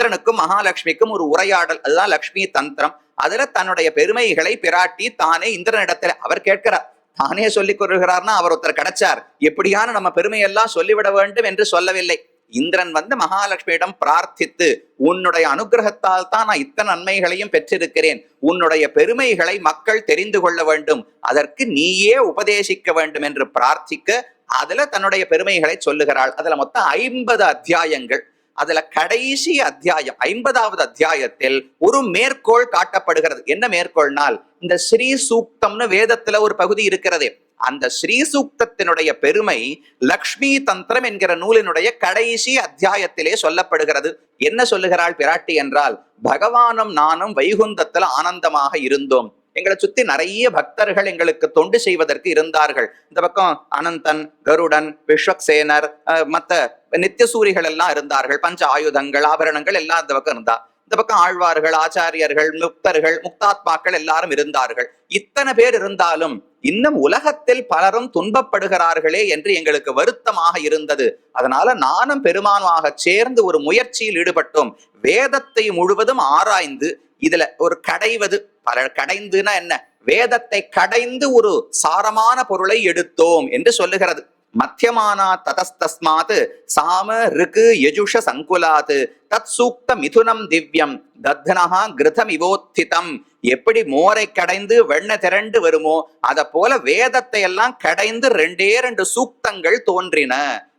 இந்திரனுக்கும் மகாலட்சுமிக்கும் ஒரு உரையாடல். அதுதான் லக்ஷ்மி தந்திரம். அதுல தன்னுடைய பெருமைகளை பிராட்டி தானே இந்திரனிடத்துல அவர் கேட்கிறார். தானே சொல்லிக் கொள்கிறார்னா அவர் ஒருத்தர் கிடைச்சார். எப்படியான நம்ம பெருமையெல்லாம் சொல்லிவிட வேண்டும் என்று சொல்லவில்லை. இந்திரன் வந்து மகாலட்சுமியிடம் பிரார்த்தித்து உன்னுடைய அனுகிரகத்தால் தான் நான் இத்தனை நன்மைகளையும் பெற்றிருக்கிறேன். உன்னுடைய பெருமைகளை மக்கள் தெரிந்து கொள்ள வேண்டும். அதற்கு நீயே உபதேசிக்க வேண்டும் என்று பிரார்த்திக்க அதுல தன்னுடைய பெருமைகளை சொல்லுகிறாள். அதுல மொத்தம் ஐம்பது அத்தியாயங்கள். அதுல கடைசி அத்தியாயம் ஐம்பதாவது அத்தியாயத்தில் ஒரு மேற்கோள் காட்டப்படுகிறது. என்ன மேற்கோள்னால் இந்த ஸ்ரீ சூக்தம்னு வேதத்துல ஒரு பகுதி இருக்கிறது. அந்த ஸ்ரீ சூக்தத்தினுடைய பெருமை லக்ஷ்மி தந்திரம் என்கிற நூலினுடைய கடைசி அத்தியாயத்திலே சொல்லப்படுகிறது. என்ன சொல்லுகிறாள் பிராட்டி என்றால் பகவானும் நானும் வைகுந்தத்துல ஆனந்தமாக இருந்தோம். எங்களை சுத்தி நிறைய பக்தர்கள் எங்களுக்கு தொண்டு செய்வதற்கு இருந்தார்கள். இந்த பக்கம் அனந்தன் கருடன் விஸ்வக்சேனர் அஹ், மத்த நித்தியசூரிகள் எல்லாம் இருந்தார்கள். பஞ்ச ஆயுதங்கள் ஆபரணங்கள் எல்லாம் இந்த பக்கம் இருந்தா. இந்த பக்கம் ஆழ்வார்கள் ஆச்சாரியர்கள் முக்தர்கள் முக்தாத்மாக்கள் எல்லாரும் இருந்தார்கள். இத்தனை பேர் இருந்தாலும் இன்னும் உலகத்தில் பலரும் துன்பப்படுகிறார்களே என்று எங்களுக்கு வருத்தமாக இருந்தது. அதனால நானும் பெருமானுமாக சேர்ந்து ஒரு முயற்சியில் ஈடுபட்டோம். வேதத்தை முழுவதும் ஆராய்ந்து இதுல ஒரு கடைவது பல கடைந்துனா என்ன? வேதத்தை கடைந்து ஒரு சாரமான பொருளை எடுத்தோம் என்று சொல்லுகிறது. மத்தியமானா ததஸ்தஸ்மாத் சாம ருக்கு யஜுஷ சங்குலாத். தத் சூக்த மிதுனம் திவ்யம். தத்னஹா கிருதம் இவோத்திதம் எப்படி மோரை கடைந்து வெண்ண திரண்டு வருமோ அத போல வேதத்தை எல்லாம் கடைந்து ரெண்டே ரெண்டு சூக்தங்கள் தோன்றின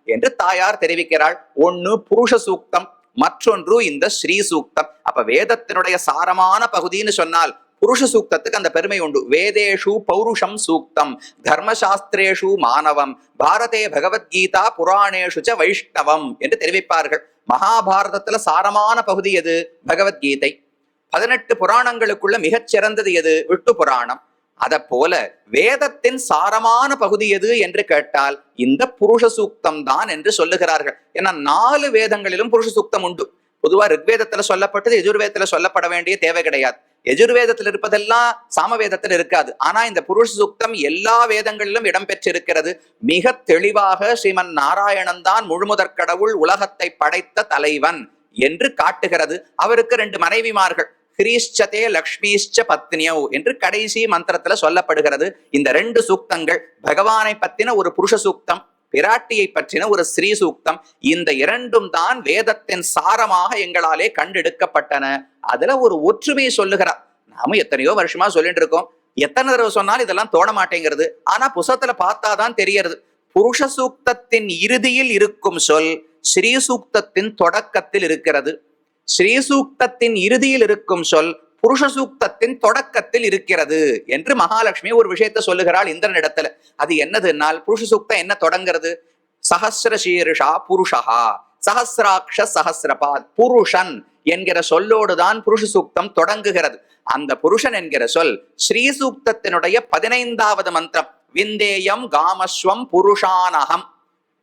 என்று தாயார் தெரிவிக்கிறாள். ஒன்னு புருஷ சூக்தம் மற்றொன்று இந்த ஸ்ரீ சூக்தம். அப்ப வேதத்தினுடைய சாரமான பகுதின்னு சொன்னால் புருஷ சூக்தத்துக்கு அந்த பெருமை உண்டு. வேதேஷு பௌருஷம் சூக்தம் தர்மசாஸ்திரேஷு மானவம் பாரதே பகவத்கீதா புராணேஷு ச வைஷ்ணவம் என்று தெரிவிப்பார்கள். மகாபாரதத்துல சாரமான பகுதி எது? பகவத்கீதை. பதினெட்டு புராணங்களுக்குள்ள மிகச் சிறந்தது எது? விட்டு புராணம் போல வேதத்தின் சாரமான பகுதி எது என்று கேட்டால் இந்த புருஷ சூக்தம் தான் என்று சொல்லுகிறார்கள். ஏன்னா நாலு வேதங்களிலும் புருஷ சூக்தம் உண்டு. பொதுவா ரிக்வேதத்துல சொல்லப்பட்டது எஜுர்வேதத்துல சொல்லப்பட வேண்டிய தேவை கிடையாது. எஜுர்வேதத்தில் இருப்பதெல்லாம் சாமவேதத்தில் இருக்காது. ஆனா இந்த புருஷ சூக்தம் எல்லா வேதங்களிலும் இடம்பெற்றிருக்கிறது. மிக தெளிவாக ஸ்ரீமன் நாராயணன் தான் முழுமுதற் கடவுள் உலகத்தை படைத்த தலைவன் என்று காட்டுகிறது. அவருக்கு ரெண்டு மனைவிமார்கள். கிரீஷ்சதே லக்ஷ்மிஷ்ச பத்னியோ என்று கடைசி மந்திரத்துல சொல்லப்படுகிறது. இந்த ரெண்டு சூக்தங்கள் பகவானை பத்தின ஒரு புருஷ சூக்தம் பிராட்டியை பற்றின ஒரு ஸ்ரீ சூக்தம் இந்த இரண்டும் தான் வேதத்தின் சாரமாக எங்களாலே கண்டெடுக்கப்பட்டன. அதுல ஒரு ஒற்றுமையை சொல்லுகிறார். நாம எத்தனையோ வருஷமா சொல்லிட்டு இருக்கோம். எத்தனை தடவை சொன்னாலும் இதெல்லாம் தோண மாட்டேங்கிறது. ஆனா புசத்துல பார்த்தாதான் தெரியறது புருஷ சூக்தத்தின் இறுதியில் இருக்கும் சொல் ஸ்ரீ சூக்தத்தின் தொடக்கத்தில் இருக்கிறது. ஸ்ரீசூக்தத்தின் இறுதியில் இருக்கும் சொல் புருஷ சூக்தத்தின் தொடக்கத்தில் இருக்கிறது என்று மகாலட்சுமி ஒரு விஷயத்தை சொல்லுகிறாள் இந்திரனிடத்துல அது என்னதுன்னால் புருஷ சூக்தம் என்ன தொடங்குறது? சஹசிர சீருஷா புருஷஹா சஹசிராட்ச சஹசிரபாத் புருஷன் என்கிற சொல்லோடுதான் புருஷ சூக்தம் தொடங்குகிறது. அந்த புருஷன் என்கிற சொல் ஸ்ரீ சூக்தத்தினுடைய பதினைந்தாவது மந்திரம் விந்தேயம் காமஸ்வம் புருஷானகம்.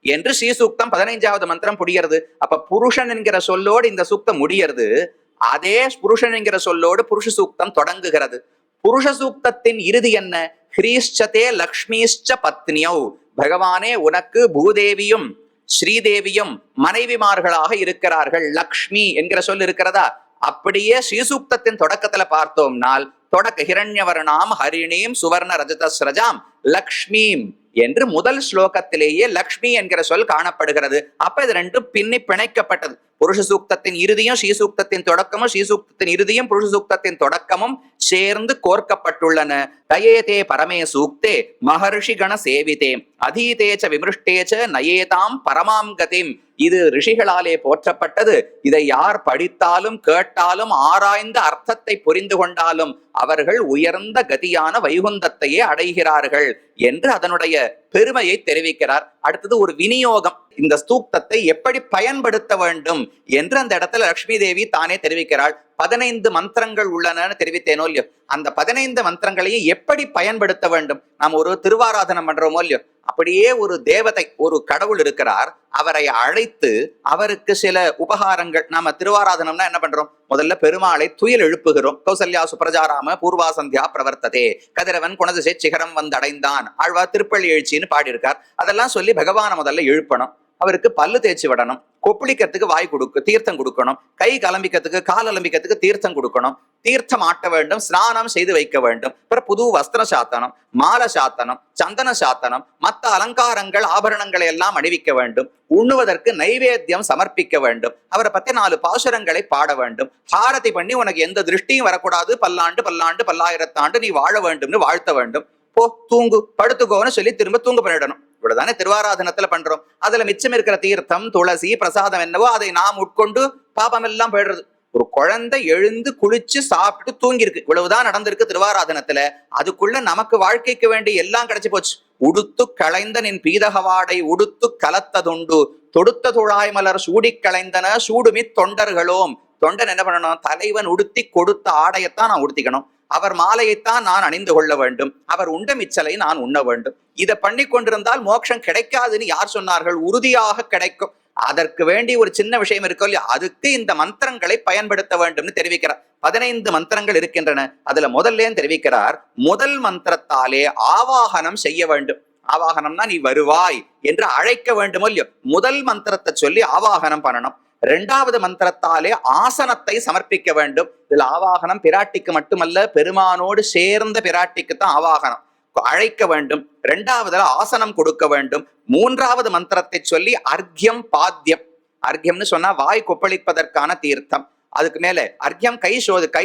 என்று ஸ்ரீ சூக்தம் பதினைஞ்சாவது மந்திரம் புடிகிறது அப்ப புருஷன் என்கிற சொல்லோடு இந்த சூக்தம் முடிகிறது அதே புருஷன் என்கிற சொல்லோடு புருஷ சூக்தம் தொடங்குகிறது. புருஷ சூக்தத்தின் இறுதி என்ன? ஹ்ரீஷ்சதே லக்ஷ்மிஷ்ச பத்னியௌ. பகவானே உனக்கு பூதேவியும் ஸ்ரீதேவியும் மனைவிமார்களாக இருக்கிறார்கள். லக்ஷ்மி என்கிற சொல் இருக்கிறதா? அப்படியே ஸ்ரீசூக்தத்தின் தொடக்கத்துல பார்த்தோம்னால் தொடக்க ஹிரண்யவர்ணாம் ஹரிணீம் சுவர்ண ரஜதஸ்ரஜாம் லக்ஷ்மீம். என்று முதல் ஸ்லோகத்திலேயே லக்ஷ்மி என்கிற சொல் காணப்படுகிறது. அப்ப இது ரெண்டும் பின்னி பிணைக்கப்பட்டது. புருஷ சூக்தத்தின் இறுதியும் ஸ்ரீசூக்தத்தின் தொடக்கமும் ஸ்ரீசூக்தத்தின் இறுதியும் புருஷ சூக்தத்தின் தொடக்கமும் சேர்ந்து கோர்க்கப்பட்டுள்ளன. தயேதே பரமே சூக்தே மகர்ஷி கண சேவிதே. அதீதேச்ச விமிருஷ்டேச்ச நயேதாம் பரமாம் கதிம். இது ரிஷிகளாலே போற்றப்பட்டது. இதை யார் படித்தாலும் கேட்டாலும் ஆராய்ந்த அர்த்தத்தை புரிந்து கொண்டாலும் அவர்கள் உயர்ந்த கதியான வைகுந்தத்தையே அடைகிறார்கள் என்று அதனுடைய பெருமையை தெரிவிக்கிறார். அடுத்தது ஒரு விநியோகம். இந்த ஸ்தூக்தத்தை எப்படி பயன்படுத்த வேண்டும் என்று அந்த இடத்துல லட்சுமி தேவி தானே தெரிவிக்கிறாள். பதினைந்து மந்திரங்கள் உள்ளன தெரிவித்தேனோ இல்லையோ? அந்த பதினைந்து மந்திரங்களையும் எப்படி பயன்படுத்த வேண்டும்? நாம் ஒரு திருவாராதனம் பண்றோமோ இல்லையோ? அப்படியே ஒரு தேவதை ஒரு கடவுள் இருக்கிறார். அவரை அழைத்து அவருக்கு சில உபகாரங்கள். நாம திருவாராதனம்னா என்ன பண்றோம்? முதல்ல பெருமாளை துயில் எழுப்புகிறோம். கௌசல்யா சுப்ரஜாராம பூர்வா சந்தியா பிரவர்த்ததே. கதிரவன் குணதிசை சிகரம் வந்தடைந்தான். ஆழ்வார் திருப்பள்ளி எழுச்சின்னு பாடியிருக்கார். அதெல்லாம் சொல்லி பகவானை முதல்ல எழுப்பணும். அவருக்கு பல்லு தேய்ச்சி விடணும். கொப்பளிக்கிறதுக்கு வாய் கொடுக்க தீர்த்தம் கொடுக்கணும். கை கலம்பிக்கிறதுக்கு கால் அலம்பிக்கிறதுக்கு தீர்த்தம் கொடுக்கணும். தீர்த்தம் ஆட்ட வேண்டும் ஸ்நானம் செய்து வைக்க வேண்டும். அப்புறம் புது வஸ்திர சாத்தனம் மாலை சாத்தனம் சந்தன சாத்தனம் மத்த அலங்காரங்கள் ஆபரணங்களை எல்லாம் அணிவிக்க வேண்டும். உண்ணுவதற்கு நைவேத்தியம் சமர்ப்பிக்க வேண்டும். அவரை பத்தி நாலு பாசுரங்களை பாட வேண்டும். ஹாரதி பண்ணி உனக்கு எந்த திருஷ்டியும் வரக்கூடாது. பல்லாண்டு பல்லாண்டு பல்லாயிரத்தாண்டு நீ வாழ வேண்டும்னு வாழ்த்த வேண்டும். போ தூங்கு படுத்துக்கோன்னு சொல்லி திரும்ப தூங்க பண்ணிடணும். இவ்வளவுதானே திருவாராதனத்துல பண்றோம். அதுல மிச்சம் இருக்கிற தீர்த்தம் துளசி பிரசாதம் என்னவோ அதை நாம் உட்கொண்டு பாபம் எல்லாம் போயிடுறது. ஒரு குழந்தை எழுந்து குளிச்சு சாப்பிட்டு தூங்கி இருக்கு இவ்வளவுதான் நடந்திருக்கு திருவாராதனத்துல. அதுக்குள்ள நமக்கு வாழ்க்கைக்கு வேண்டிய எல்லாம் கிடைச்சு போச்சு. உடுத்து களைந்த நின் பீதகவாடை உடுத்து கலத்ததுண்டு. தொடுத்த துழாய் மலர் சூடி களைந்தன. சூடுமி தொண்டர்களோம். தொண்டன் என்ன பண்ணணும்? தலைவன் உடுத்தி கொடுத்த ஆடையத்தான் நான் உடுத்திக்கணும். அவர் மாலையைத்தான் நான் அணிந்து கொள்ள வேண்டும். அவர் உண்ட மிச்சலை நான் உண்ண வேண்டும். இதை பண்ணி கொண்டிருந்தால் மோட்சம் கிடைக்காதுன்னு யார் சொன்னார்கள்? உறுதியாக கிடைக்கும். அதற்கு வேண்டி ஒரு சின்ன விஷயம் இருக்கோ இல்லையா அதுக்கு இந்த மந்திரங்களை பயன்படுத்த வேண்டும்னு தெரிவிக்கிறார். பதினைந்து மந்திரங்கள் இருக்கின்றன. அதுல முதல்ல தெரிவிக்கிறார் முதல் மந்திரத்தாலே ஆவாகனம் செய்ய வேண்டும். ஆவாகனம்னா நீ வருவாய் என்று அழைக்க வேண்டுமோ இல்லையோ முதல் மந்திரத்தை சொல்லி ஆவாகனம் பண்ணணும். இரண்டாவது மந்திரத்தாலே ஆசனத்தை சமர்ப்பிக்க வேண்டும். இதுல ஆவாகனம் பிராட்டிக்கு மட்டுமல்ல பெருமானோடு சேர்ந்த பிராட்டிக்கு தான் ஆவாகனம் அழைக்க வேண்டும். இரண்டாவதுல ஆசனம் கொடுக்க வேண்டும். மூன்றாவது மந்திரத்தை சொல்லி அர்க்யம் பாத்தியம் அர்க்யம்னு சொன்னா வாய் கொப்பளிப்பதற்கான தீர்த்தம். அதுக்கு மேல அர்க்யம் கை சோது கை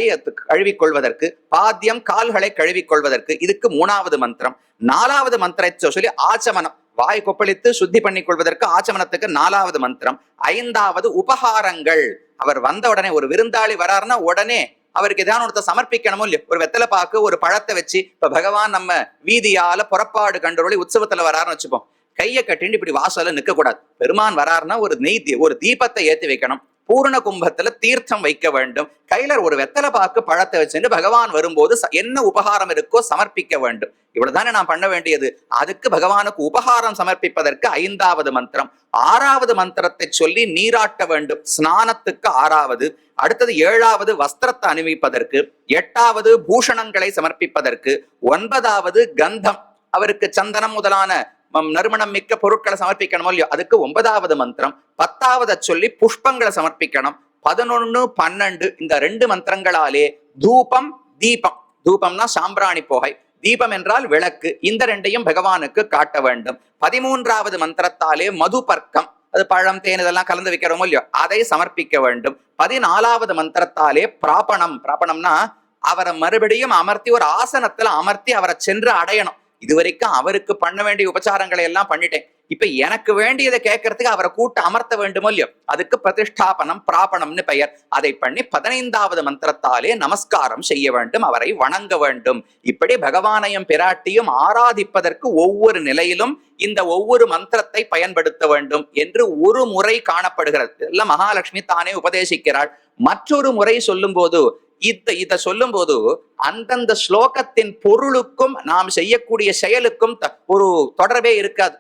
கழுவிக்கொள்வதற்கு பாத்தியம் கால்களை கழுவிக்கொள்வதற்கு இதுக்கு மூணாவது மந்திரம். நாலாவது மந்திரத்தை சொல்லி ஆச்சமனம். வாய் கொப்பளித்து சுத்தி பண்ணிக் கொள்வதற்கு ஆச்சமனத்துக்கு நாலாவது மந்திரம். ஐந்தாவது உபகாரங்கள். அவர் வந்த உடனே ஒரு விருந்தாளி வராருன்னா உடனே அவருக்கு ஏதாவது ஒருத்த சமர்ப்பிக்கணுமோ இல்லையோ? ஒரு வெத்தலை பாக்கு ஒரு பழத்தை வச்சு இப்ப பகவான் நம்ம வீதியால புறப்பாடு கண்டுரொளி உற்சவத்துல வராருன்னு வச்சுப்போம். கையை கட்டின்னு இப்படி வாசல்ல நிக்க கூடாது பெருமான் வராருன்னா ஒரு நெய் ஒரு தீபத்தை ஏத்தி வைக்கணும். பூர்ண கும்பத்துல தீர்த்தம் வைக்க வேண்டும். கையில ஒரு வெத்தலை பாக்கு பழத்தை வச்சுட்டு பகவான் வரும்போது என்ன உபகாரம் இருக்கோ சமர்ப்பிக்க வேண்டும். இவ்வளவுதானே நான் பண்ண வேண்டியது. அதுக்கு பகவானுக்கு உபகாரம் சமர்ப்பிப்பதற்கு ஐந்தாவது மந்திரம். ஆறாவது மந்திரத்தை சொல்லி நீராட்ட வேண்டும். ஸ்நானத்துக்கு ஆறாவது. அடுத்தது ஏழாவது வஸ்திரத்தை அணிவிப்பதற்கு. எட்டாவது பூஷணங்களை சமர்ப்பிப்பதற்கு. ஒன்பதாவது கந்தம். அவருக்கு சந்தனம் முதலான நறுமணம் மிக்க பொருட்களை சமர்ப்பிக்கணுமோ இல்லையோ அதுக்கு ஒன்பதாவது மந்திரம். பத்தாவது சொல்லி புஷ்பங்களை சமர்ப்பிக்கணும். பதினொன்னு பன்னெண்டு இந்த ரெண்டு மந்திரங்களாலே தூபம் தீபம். தூபம்னா சாம்பிராணி போகை. தீபம் என்றால் விளக்கு. இந்த ரெண்டையும் பகவானுக்கு காட்ட வேண்டும். பதிமூன்றாவது மந்திரத்தாலே மதுபர்க்கம். அது பழம் தேன் இதெல்லாம் கலந்து வைக்கிறோமோ இல்லையோ அதை சமர்ப்பிக்க வேண்டும். பதினாலாவது மந்திரத்தாலே பிராபணம். பிராபணம்னா அவரை மறுபடியும் அமர்த்தி ஒரு ஆசனத்துல அமர்த்தி அவரை சென்று அடையணும். இதுவரைக்கும் அவருக்கு பண்ண வேண்டிய உபச்சாரங்களை எல்லாம் பண்ணிட்டேன். இப்ப எனக்கு வேண்டியதை கேட்கறதுக்கு அவரை கூட்ட அமர்த்த வேண்டுமோ இல்லையோ? அதுக்கு பிரதிஷ்டாபனம் பிராபணம்னு பெயர். அதை பண்ணி பதினைந்தாவது மந்திரத்தாலே நமஸ்காரம் செய்ய வேண்டும் அவரை வணங்க வேண்டும். இப்படி பகவானையும் பிராட்டியும் ஆராதிப்பதற்கு ஒவ்வொரு நிலையிலும் இந்த ஒவ்வொரு மந்திரத்தை பயன்படுத்த வேண்டும் என்று ஒரு முறை காணப்படுகிறது. இதெல்லாம் மகாலட்சுமி தானே உபதேசிக்கிறாள். மற்றொரு முறை சொல்லும்போது இத சொல்லும் சொல்லும்போது அந்தந்த ஸ்லோகத்தின் பொருளுக்கும் நாம் செய்யக்கூடிய செயலுக்கும் ஒரு தொடர்பே இருக்காது.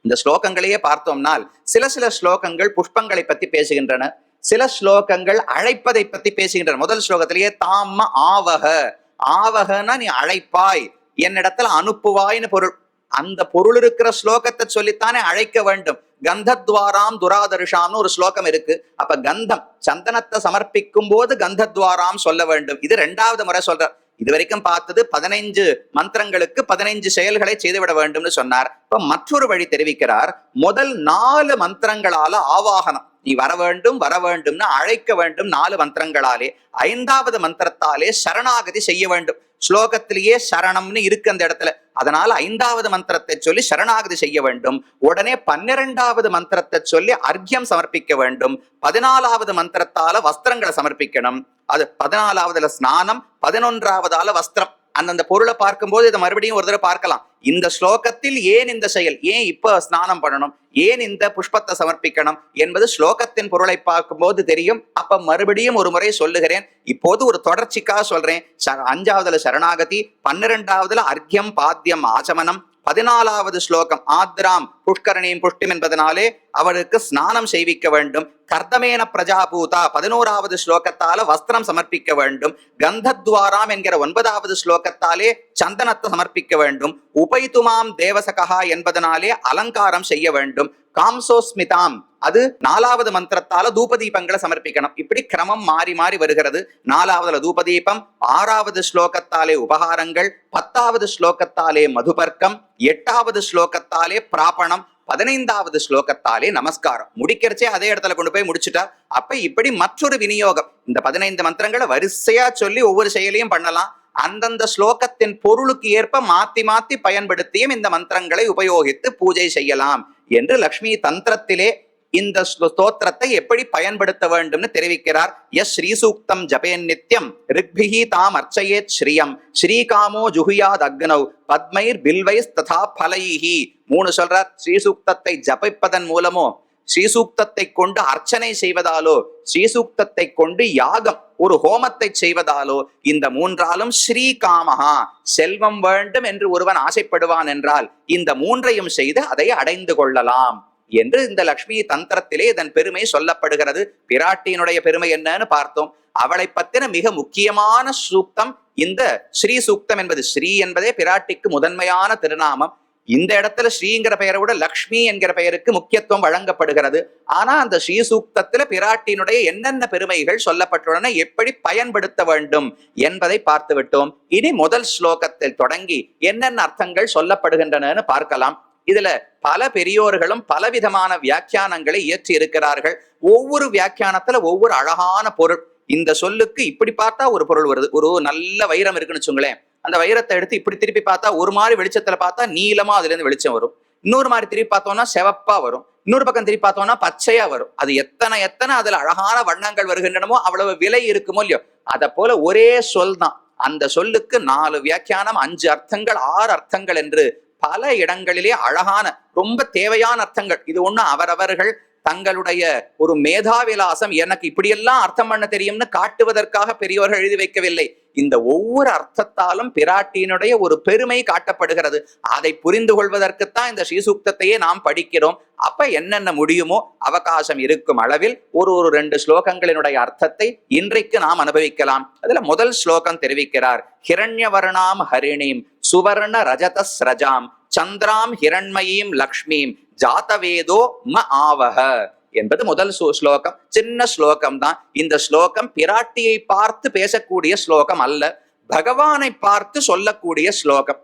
இந்த ஸ்லோகங்களையே பார்த்தோம்னால் சில சில ஸ்லோகங்கள் புஷ்பங்களை பத்தி பேசுகின்றன. சில ஸ்லோகங்கள் அழைப்பதை பத்தி பேசுகின்றன. முதல் ஸ்லோகத்திலேயே தாம ஆவக. ஆவகன்னா நீ அழைப்பாய். என்னிடத்துல அனுப்புவாய்னு பொருள். அந்த பொருள் இருக்கிற ஸ்லோகத்தை சொல்லித்தானே அழைக்க வேண்டும். கந்தத்வாராம் துராதர்ஷாம்னு ஒரு ஸ்லோகம் இருக்கு. அப்ப கந்தம் சந்தனத்தை சமர்ப்பிக்கும் போது கந்தத்வாராம் சொல்ல வேண்டும். இது ரெண்டாவது முறை சொல்றார் இது வரைக்கும் பார்த்தது பதினைஞ்சு மந்திரங்களுக்கு பதினைஞ்சு செயல்களை செய்துவிட வேண்டும்னு சொன்னார். இப்ப மற்றொரு வழி தெரிவிக்கிறார். முதல் நாலு மந்திரங்களால ஆவாகனம். நீ வர வேண்டும் வர வேண்டும்னு அழைக்க வேண்டும் நாலு மந்திரங்களாலே. ஐந்தாவது மந்திரத்தாலே சரணாகதி செய்ய வேண்டும். ஸ்லோகத்திலேயே சரணம்னு இருக்கு அந்த இடத்துல. அதனால ஐந்தாவது மந்திரத்தை சொல்லி சரணாகதி செய்ய வேண்டும். உடனே பன்னிரெண்டாவது மந்திரத்தை சொல்லி அர்க்கியம் சமர்ப்பிக்க வேண்டும். பதினாலாவது மந்திரத்தால வஸ்திரங்களை சமர்ப்பிக்கணும். அது பதினாலாவதுல ஸ்நானம் பதினொன்றாவதால வஸ்திரம். அந்தந்த பொருளை பார்க்கும்போது இதை மறுபடியும் ஒரு தடவை பார்க்கலாம். இந்த ஸ்லோகத்தில் ஏன் இந்த செயல்? ஏன் இப்ப ஸ்நானம் பண்ணணும்? ஏன் இந்த புஷ்பத்தை சமர்ப்பிக்கணும்? என்பது ஸ்லோகத்தின் பொருளை பார்க்கும்போது தெரியும். அப்ப மறுபடியும் ஒரு முறை சொல்லுகிறேன். இப்போது ஒரு தொடர்ச்சிக்காக சொல்றேன். ச- அஞ்சாவதுல சரணாகதி பன்னிரெண்டாவதுல அர்க்கியம் பாத்தியம் ஆச்சமனம் பதினாலாவது ஸ்லோகம் ஆத்ராம் புஷ்கரணியும் புஷ்டிம் என்பதனாலே அவருக்கு ஸ்நானம் செய்விக்க வேண்டும். கர்தமேன பிரஜாபூதா. பதினோராவது ஸ்லோகத்தால வஸ்திரம் சமர்ப்பிக்க வேண்டும். கந்தத்வாராம் என்கிற ஒன்பதாவது ஸ்லோகத்தாலே சந்தனத்தை சமர்ப்பிக்க வேண்டும். உபைத்துமாம் தேவசகா என்பதனாலே அலங்காரம் செய்ய வேண்டும். காம்சோஸ்மிதாம் அது நாலாவது மந்திரத்தால தூபதீபங்களை சமர்ப்பிக்கணும். இப்படி கிரமம் மாறி மாறி வருகிறது. நாலாவதுல தூபதீபம் ஆறாவது ஸ்லோகத்தாலே உபகாரங்கள் பத்தாவது ஸ்லோகத்தாலே மதுபர்க்கம் எட்டாவது ஸ்லோகத்தாலே பிராபணம் பதினைந்தாவது ஸ்லோகத்தாலே நமஸ்காரம். முடிக்கிறச்சே அதே இடத்துல கொண்டு போய் முடிச்சுட்டா. அப்ப இப்படி மற்றொரு விநியோகம். இந்த பதினைந்து மந்திரங்களை வரிசையா சொல்லி ஒவ்வொரு செயலையும் பண்ணலாம். அந்தந்த ஸ்லோகத்தின் பொருளுக்கு ஏற்ப மாத்தி மாத்தி பயன்படுத்தியும் இந்த மந்திரங்களை உபயோகித்து பூஜை செய்யலாம். என்று லக்ஷ்மி தந்திரத்திலே இந்த ஸ்தோத்திரத்தை எப்படி பயன்படுத்த வேண்டும்னு தெரிவிக்கிறார். எஸ் ஸ்ரீசூக்தம் ஜபேன் நித்யம் ரிக்பிகி தாம் அர்ச்சயேத் ஸ்ரீயம் ஸ்ரீகாமோ ஜுகுயாத் அக்னௌ பத்மைர் பில்வைஸ் ததா பலைஹி. மூணு சொல்றார் ஸ்ரீசூக்தத்தை ஜபிப்பதன் மூலமோ ஸ்ரீசூக்தத்தை கொண்டு அர்ச்சனை செய்வதாலோ ஸ்ரீசூக்தத்தை கொண்டு யாகம் ஒரு ஹோமத்தை செய்வதாலோ இந்த மூன்றாலும் ஸ்ரீகாமஹா செல்வம் வேண்டும் என்று ஒருவன் ஆசைப்படுவான் என்றால் இந்த மூன்றையும் செய்து அதை அடைந்து கொள்ளலாம். என்று இந்த லக்ஷ்மி தந்திரத்திலே இதன் பெருமை சொல்லப்படுகிறது. பிராட்டியினுடைய பெருமை என்னன்னு பார்த்தோம். அவளை பத்தின மிக முக்கியமான சூக்தம் இந்த ஸ்ரீ சூக்தம் என்பது. ஸ்ரீ என்பதே பிராட்டிக்கு முதன்மையான திருநாமம். இந்த இடத்துல ஸ்ரீங்கிற பெயரை விட லக்ஷ்மி என்கிற பெயருக்கு முக்கியத்துவம் வழங்கப்படுகிறது. ஆனா அந்த ஸ்ரீ சூக்தத்துல பிராட்டியினுடைய என்னென்ன பெருமைகள் சொல்லப்பட்டுள்ளன எப்படி பயன்படுத்த வேண்டும் என்பதை பார்த்து விட்டோம் இனி முதல் ஸ்லோகத்தில் தொடங்கி என்னென்ன அர்த்தங்கள் சொல்லப்படுகின்றனன்னு பார்க்கலாம். இதுல பல பெரியோர்களும் பலவிதமான வியாக்கியானங்களை இயற்றி இருக்கிறார்கள். ஒவ்வொரு வியாக்கியானத்துல ஒவ்வொரு அழகான பொருள். இந்த சொல்லுக்கு இப்படி பார்த்தா ஒரு பொருள் வருது. ஒரு நல்ல வைரம் இருக்குன்னு வச்சுங்களேன். அந்த வைரத்தை எடுத்து இப்படி திருப்பி பார்த்தா ஒரு மாதிரி வெளிச்சத்துல பார்த்தா நீளமா அதுல இருந்து வெளிச்சம் வரும். இன்னொரு மாதிரி திருப்பி பார்த்தோம்னா செவப்பா வரும். இன்னொரு பக்கம் திருப்பி பார்த்தோம்னா பச்சையா வரும். அது எத்தனை எத்தனை அதுல அழகான வண்ணங்கள் வருகின்றனமோ அவ்வளவு விலை இருக்குமோ இல்லையோ. அத போல ஒரே சொல் தான் அந்த சொல்லுக்கு நாலு வியாக்கியானம் அஞ்சு அர்த்தங்கள் ஆறு அர்த்தங்கள் என்று பல இடங்களிலே அழகான ரொம்ப தேவையான அர்த்தங்கள். இது ஒண்ணு அவரவர்கள் தங்களுடைய ஒரு மேதாவிலாசம். எனக்கு இப்படியெல்லாம் அர்த்தம் பண்ண தெரியும்னு காட்டுவதற்காக பெரியவர்கள் எழுதி வைக்கவில்லை. இந்த ஒவ்வொரு அர்த்தத்தாலும் பிராட்டியினுடைய ஒரு பெருமை காட்டப்படுகிறது. அதை புரிந்து கொள்வதற்குத்தான் இந்த ஸ்ரீசூக்தத்தையே நாம் படிக்கிறோம். அப்ப என்னென்ன முடியுமோ அவகாசம் இருக்கும் அளவில் ஒரு ஒரு ரெண்டு ஸ்லோகங்களினுடைய அர்த்தத்தை இன்றைக்கு நாம் அனுபவிக்கலாம். அதுல முதல் ஸ்லோகம் தெரிவிக்கிறார் ஹிரண்யவர்ணாம் ஹரிணீம் சுவர்ண ரஜத ஸ்ரஜாம் சந்திராம் ஹிரண்மயீம் லக்ஷ்மீம் ஜாதவேதோ ம ஆவக என்பது முதல் ஸ்லோகம். சின்ன ஸ்லோகம் தான். இந்த ஸ்லோகம் பிராட்டியை பார்த்து பேசக்கூடிய ஸ்லோகம் அல்ல. பகவானை பார்த்து சொல்லக்கூடிய ஸ்லோகம்.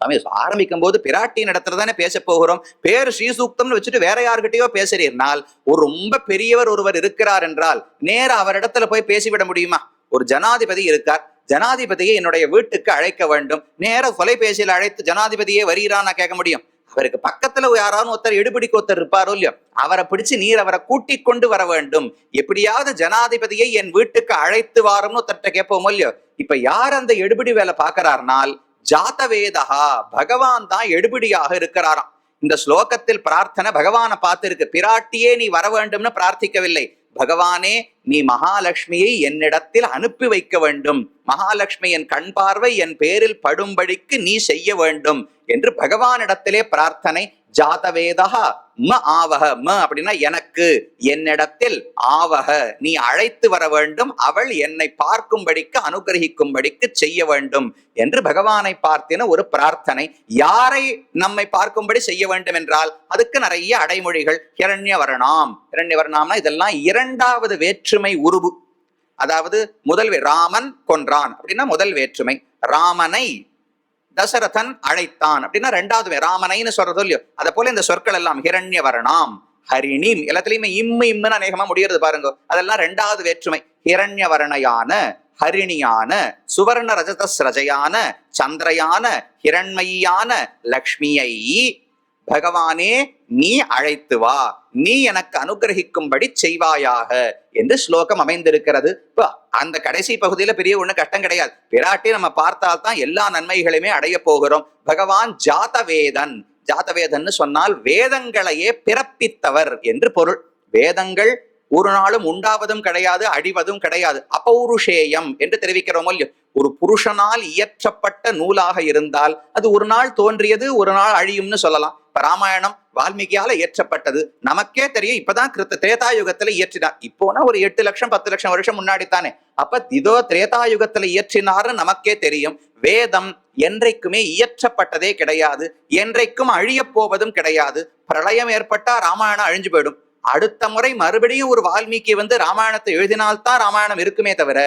சாமி ஆரம்பிக்கும் போது பிராட்டியின் இடத்துல தானே பேச போகிறோம். பேர் ஸ்ரீசூக்தம்னு வச்சுட்டு வேற யார்கிட்டயோ பேசுறீர்னால் ஒரு ரொம்ப பெரியவர் ஒருவர் இருக்கிறார் என்றால் நேர அவரிடத்துல போய் பேசிவிட முடியுமா? ஒரு ஜனாதிபதி இருக்கார். ஜனாதிபதியை என்னுடைய வீட்டுக்கு அழைக்க வேண்டும். நேர தொலைபேசியில் அழைத்து ஜனாதிபதியே வருகிறான்னு நான் கேட்க முடியும். அவருக்கு பக்கத்துல யாராவது ஒருத்தர் எடுபிடிக்கு ஒருத்தர் இருப்பாரோ இல்லையோ அவரை பிடிச்சு நீர் அவரை கூட்டிக் கொண்டு வர வேண்டும். எப்படியாவது ஜனாதிபதியை என் வீட்டுக்கு அழைத்து வாரும்னு ஒருத்தர்கிட்ட கேட்போமோ இல்லையோ இப்ப யார் அந்த எடுபிடி வேலை பாக்குறாருனால் ஜாதவேதகா பகவான் தான் எடுபிடியாக இருக்கிறாராம். இந்த ஸ்லோகத்தில் பிரார்த்தனை பகவானை பார்த்து இருக்கு பிராட்டியே நீ வர வேண்டும்னு பிரார்த்திக்கவில்லை. பகவானே நீ மகாலட்சுமியை என்னிடத்தில் அனுப்பி வைக்க வேண்டும். மகாலட்சுமியின் கண் பார்வை என் பேரில் படும்படிக்கு நீ செய்ய வேண்டும் என்று பகவானிடத்திலே பிரார்த்தனை ஜாதவேதா ம ஆவக ம அப்படின்னா எனக்கு என்னிடத்தில் ஆவக நீ அழைத்து வர வேண்டும் அவள் என்னை பார்க்கும்படிக்கு அனுகிரகிக்கும்படிக்கு செய்ய வேண்டும் என்று பகவானை பார்த்தின ஒரு பிரார்த்தனை. யாரை நம்மை பார்க்கும்படி செய்ய வேண்டும் என்றால் அதுக்கு நிறைய அடைமொழிகள் ஹிரண்யவரணாம். ஹிரண்யவரணாம்னா இதெல்லாம் இரண்டாவது வேற்றுமை உருவு அதாவது முதல் ராமன் கொன்றான். அப்படின்னா முதல் வேற்றுமை. ராமனை தசரதன் அழைத்தான். அப்படின்னா ரெண்டாவது வே- ராமனைன்னு சொல்றது இல்லையோ? அதை போல இந்த சொற்கள் எல்லாம் ஹிரண்யவரணாம் ஹரிணிம் எல்லாத்துலயுமே இம்மு இம்முன்னு அநேகமா முடியறது பாருங்க. அதெல்லாம் ரெண்டாவது வேற்றுமை. ஹிரண்யவர்ணையான ஹரிணியான சுவர்ண ரஜத ஸ்ரஜையான சந்திரயான ஹிரண்மையான லக்ஷ்மியை பகவானே நீ அழைத்து வா. நீ எனக்கு அனுகிரகிக்கும்படி செய்வாயாக என்று ஸ்லோகம் அமைந்திருக்கிறது. இப்போ அந்த கடைசி பகுதியில பெரிய ஒண்ணு கஷ்டம் கிடையாது. பிராட்டி நம்ம பார்த்தால்தான் எல்லா நன்மைகளையுமே அடைய போகிறோம். பகவான் ஜாதவேதன். ஜாதவேதன்னு சொன்னால் வேதங்களையே பிறப்பித்தவர் என்று பொருள். வேதங்கள் ஒரு நாளும் உண்டாவதும் கிடையாது அழிவதும் கிடையாது. அபௌருஷேயம் என்று தெரிவிக்கிறோம் இல்லையோ? ஒரு புருஷனால் இயற்றப்பட்ட நூலாக இருந்தால் அது ஒரு நாள் தோன்றியது ஒரு நாள் அழியும்னு சொல்லலாம். இப்ப ராமாயணம் வால்மீகியால இயற்றப்பட்டது. நமக்கே தெரியும் இப்பதான் கிருத்த திரேதாயுகத்துல இயற்றினார் இப்போனா ஒரு எட்டு லட்சம் பத்து லட்சம் வருஷம் முன்னாடி தானே. அப்ப இதோ திரேதாயுகத்துல இயற்றினார்னு நமக்கே தெரியும். வேதம் என்றைக்குமே இயற்றப்பட்டதே கிடையாது. என்றைக்கும் அழிய போவதும் கிடையாது. பிரளயம் ஏற்பட்டா ராமாயணம் அழிஞ்சு போயிடும். அடுத்த முறை மறுபடியும் ஒரு வால்மீகி வந்து ராமாயணத்தை எழுதினால்தான் ராமாயணம் இருக்குமே தவிர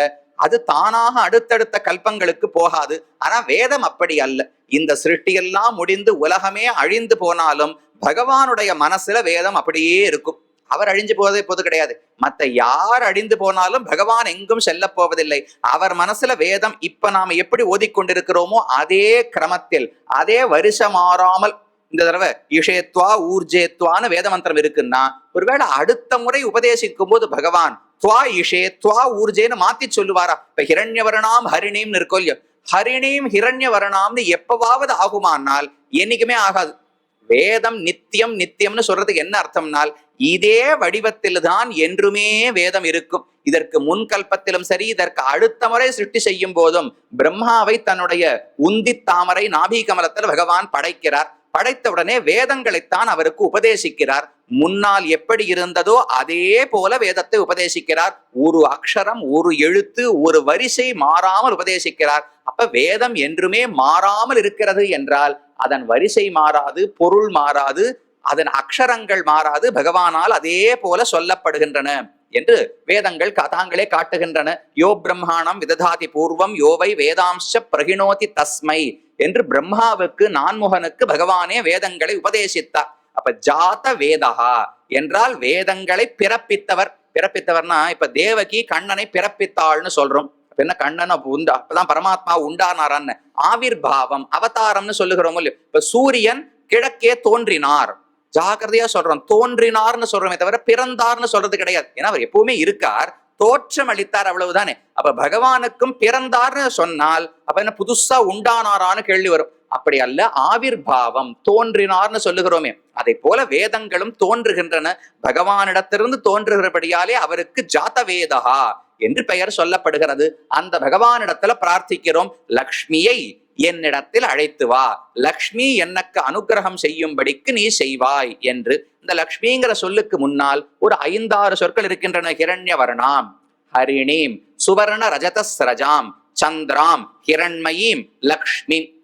அது தானாக அடுத்தடுத்த கல்பங்களுக்கு போகாது. ஆனா வேதம் அப்படி அல்ல. இந்த சிருஷ்டியெல்லாம் முடிந்து உலகமே அழிந்து போனாலும் பகவானுடைய மனசுல வேதம் அப்படியே இருக்கும். அவர் அழிஞ்சு போவதே போது கிடையாது. மத்த யார் அழிந்து போனாலும் பகவான் எங்கும் செல்ல போவதில்லை. அவர் மனசுல வேதம் இப்ப நாம எப்படி ஓதிக்கொண்டிருக்கிறோமோ அதே கிரமத்தில் அதே வருஷம் மாறாமல் இந்த தடவை இஷயத்வா ஊர்ஜேத்வான்னு வேத மந்திரம் இருக்குன்னா ஒருவேளை அடுத்த முறை உபதேசிக்கும் போது பகவான் துவா இஷே துவா ஊர்ஜேன்னு மாத்தி சொல்லுவாரா? இப்ப ஹிரண்யவரணாம் ஹரிணீம்னு இருக்கோ இல்லையோ ஹரிணீம் ஹிரண்யவரணாம்னு எப்பவாவது ஆகுமானால் என்னைக்குமே ஆகாது. வேதம் நித்தியம் நித்தியம்னு சொல்றதுக்கு என்ன அர்த்தம்னால் இதே வடிவத்தில் தான் என்றுமே வேதம் இருக்கும். இதற்கு முன்கல்பத்திலும் சரி இதற்கு அடுத்த முறை சிருஷ்டி செய்யும் போதும் பிரம்மாவை தன்னுடைய உந்தி தாமரை நாபி கமலத்தில் பகவான் படைக்கிறார். படைத்தவுடனே வேதங்களைத்தான் அவருக்கு உபதேசிக்கிறார். முன்னால் எப்படி இருந்ததோ அதே போல வேதத்தை உபதேசிக்கிறார். ஒரு அக்ஷரம் ஒரு எழுத்து ஒரு வரிசை மாறாமல் உபதேசிக்கிறார். அப்ப வேதம் என்றுமே மாறாமல் இருக்கிறது என்றால் அதன் வரிசை மாறாது பொருள் மாறாது அதன் அக்ஷரங்கள் மாறாது பகவானால் அதே போல சொல்லப்படுகின்றன. என்று வேதங்கள் கதாங்களே காட்டுகின்றன. யோ பிரம்மாணம் விததாதி பூர்வம் யோவை வேதாம்ச பிரகிணோதி தஸ்மை என்று பிரம்மாவுக்கு நான்முகனுக்கு பகவானே வேதங்களை உபதேசித்தார். அப்ப ஜாத வேதா என்றால் வேதங்களை பிறப்பித்தவர். பிறப்பித்தவர்னா இப்ப தேவகி கண்ணனை பிறப்பித்தாள்னு சொல்றோம். என்ன கண்ணன் அப்ப உண்டா அப்பதான் பரமாத்மா உண்டானாரான்னு. ஆவிர்பாவம் அவதாரம்னு சொல்லுகிறோம் இல்லையோ. இப்ப சூரியன் கிழக்கே தோன்றினார். ஜாக்கிரதையா சொல்றோம் தோன்றினார்னு சொல்றோமே தவிர பிறந்தார்னு சொல்றது கிடையாது. ஏன்னா அவர் எப்பவுமே இருக்கார். தோற்றம் அளித்தார் அவ்வளவுதானே. அப்ப பகவானுக்கும் பிறந்தார்னு சொன்னால் அப்ப என்ன புதுசா உண்டானாரான்னு கேள்வி வரும். அப்படி அல்ல ஆவிர் பாவம் தோன்றினார்னு சொல்லுகிறோமே. அதை போல வேதங்களும் தோன்றுகின்றன. பகவானிடத்திலிருந்து தோன்றுகிறபடியாலே அவருக்கு ஜாத வேதகா என்று பெயர் சொல்லப்படுகிறது. அந்த பகவானிடத்துல பிரார்த்திக்கிறோம் லக்ஷ்மியை என்னிடத்தில் அழைத்து வா. லக்ஷ்மி எனக்கு அனுகிரகம் செய்யும்படிக்கு நீ செய்வாய் என்று இந்த லக்ஷ்மிங்கிற சொல்லுக்கு முன்னால் ஒரு ஐந்தாறு சொற்கள் இருக்கின்றன ஹிரண்யவர்ணாம். ஹரிணீம் சுவர்ண ரஜதஸ்ரஜாம் சந்திராம் ஹிரண்மயீம் லக்ஷ்மி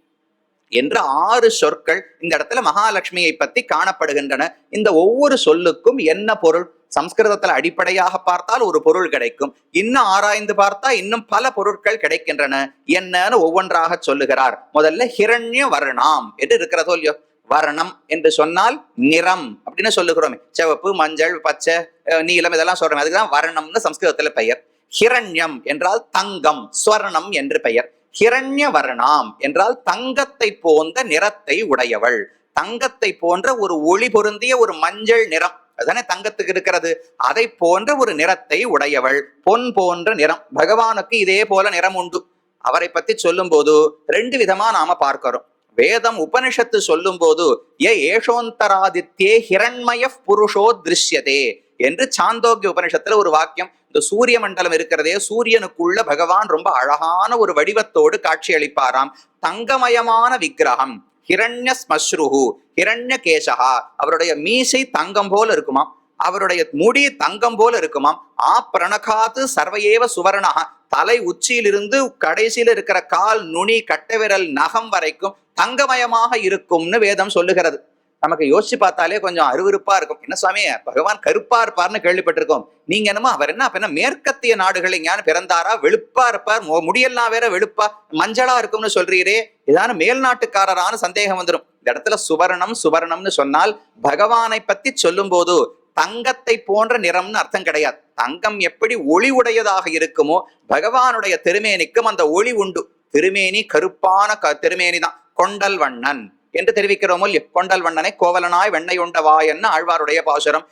என்று ஆறு சொற்கள் இந்த இடத்துல மகாலட்சுமியை பத்தி காணப்படுகின்றன. இந்த ஒவ்வொரு சொல்லுக்கும் என்ன பொருள்? சம்ஸ்கிருதத்துல அடிப்படையாக பார்த்தால் ஒரு பொருள் கிடைக்கும். இன்னும் ஆராய்ந்து பார்த்தா இன்னும் பல பொருட்கள் கிடைக்கின்றன. என்னன்னு ஒவ்வொன்றாக சொல்லுகிறார். முதல்ல ஹிரண்ய வர்ணாம் என்று இருக்கிறதோ இல்லையோ வர்ணம் என்று சொன்னால் நிறம் அப்படின்னு சொல்லுகிறோமே. சிவப்பு மஞ்சள் பச்சை நீலம் இதெல்லாம் சொல்றோம். அதுக்குதான் வர்ணம்னு சம்ஸ்கிருதத்துல பெயர். ஹிரண்யம் என்றால் தங்கம் ஸ்வர்ணம் என்று பெயர். ஹிரண்ய வர்ணாம் என்றால் தங்கத்தை போன்ற நிறத்தை உடையவள். தங்கத்தை போன்ற ஒரு ஒளி பொருந்திய ஒரு மஞ்சள் நிறம். அதுதானே தங்கத்துக்கு இருக்கிறது அதை போன்ற ஒரு நிறத்தை உடையவள் பொன் போன்ற நிறம். பகவானுக்கு இதே போல நிறம் உண்டு. அவரை பத்தி சொல்லும் போது ரெண்டு விதமா நாம பார்க்கிறோம். வேதம் உபனிஷத்து சொல்லும் போது ஏ ஏஷோந்தராதித்யே ஹிரண்மய புருஷோ திருஷ்யதே என்று சாந்தோக்கிய உபனிஷத்துல ஒரு வாக்கியம். இந்த சூரிய மண்டலம் இருக்கிறதே சூரியனுக்குள்ள பகவான் ரொம்ப அழகான ஒரு வடிவத்தோடு காட்சி அளிப்பாராம் தங்கமயமான விக்கிரகம். ஹிரண்ய ஸ்மஸ்ருஹு ஹிரண்ய கேசகா அவருடைய மீசை தங்கம் போல இருக்குமாம் அவருடைய முடி தங்கம் போல இருக்குமாம் ஆ பிரணகாத்து சர்வையேவ சுவர்ணகா தலை உச்சியிலிருந்து கடைசியில் இருக்கிற கால் நுனி கட்டவிரல் நகம் வரைக்கும் தங்கமயமாக இருக்கும்னு வேதம் சொல்லுகிறது. நமக்கு யோசிச்சு பார்த்தாலே கொஞ்சம் அருவருப்பா இருக்கும். என்ன சுவாமி? பகவான் கருப்பா இருப்பார்னு கேள்விப்பட்டிருக்கோம். நீங்க என்னமோ அவர் என்ன என்ன மேற்கத்திய நாடுகள் எங்கேயானு பிறந்தாரா? வெளுப்பா இருப்பார். முடியெல்லாம் வேற வெளுப்பா மஞ்சளா இருக்கும்னு சொல்றீரே. இதான மேல்நாட்டுக்காரரான சந்தேகம் வந்துடும் இந்த இடத்துல சுவர்ணம் சுவர்ணம்னு சொன்னால் பகவானை பத்தி சொல்லும் போது தங்கத்தை போன்ற நிறம்னு அர்த்தம் கிடையாது. தங்கம் எப்படி ஒளி உடையதாக இருக்குமோ பகவானுடைய திருமேனிக்கும் அந்த ஒளி உண்டு. திருமேனி கருப்பான க திருமேனி தான் கொண்டல் வண்ணன். என்று தெரிவிக்கிறோமோ இல்லையோ கொண்டல் வண்ணனை கோவலனாய் வெண்ணெய் உண்டவாய் என்ன ஆழ்வாருடைய பாசுரம்.